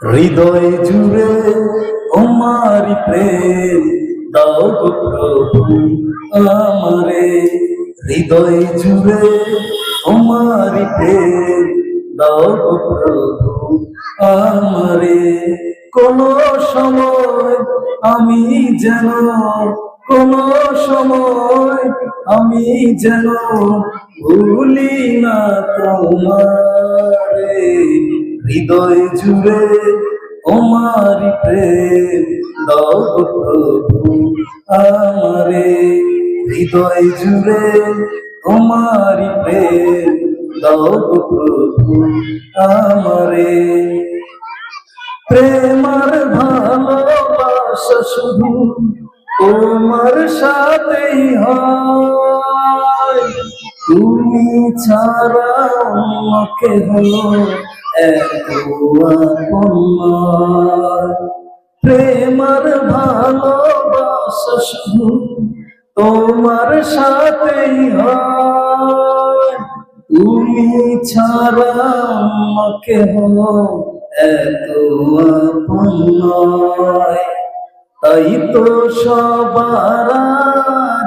হৃদয় জুড়ে তোমারি প্রেম, দাও প্রভু আমারে। হৃদয় জুড়ে তোমারি প্রেম, দাও প্রভু আমারে। কোন সময় আমি যেন, কোন সময় আমি যেন ভুলি না তোমারে হৃদয় জুড়ে তোমার প্রেম দাও প্রভু, আমারে। হৃদয় জুড়ে তোমার প্রেম দাও প্রভু, আমারে। প্রেমার ভালোবাসা শুধু তোমার সাথেই হয়। তুমি ছাড়া আপন নয়। প্রেমার ভালোবাসা শুধু তোমার সাথেই তুমি ছাড়া আমাকে এত তাই তো সবার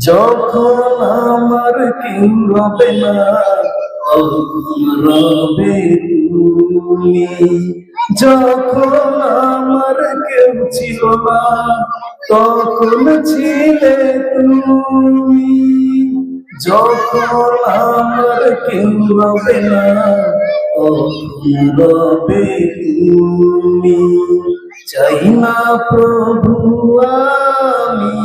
যখন আমার কেউ রবে না রবে তুমি। যখন আমার কেউ ছিল না, তখন ছিলে তুমি। যখন আমার কেউ রবে না রবে তুমি। চাই না প্রভু আমি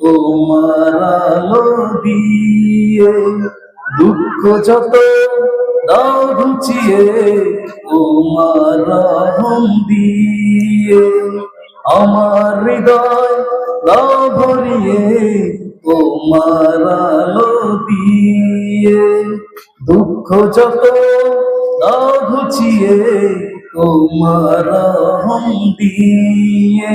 তোমার আলো দিয়ে দুঃখ যত দাও ঘুচিয়ে তোমার রহম দিয়ে আমার হৃদয় দাও ভরিয়ে, তোমার আলো দিয়ে দুঃখ যত দাও ঘুচিয়ে তোমার দিয়ে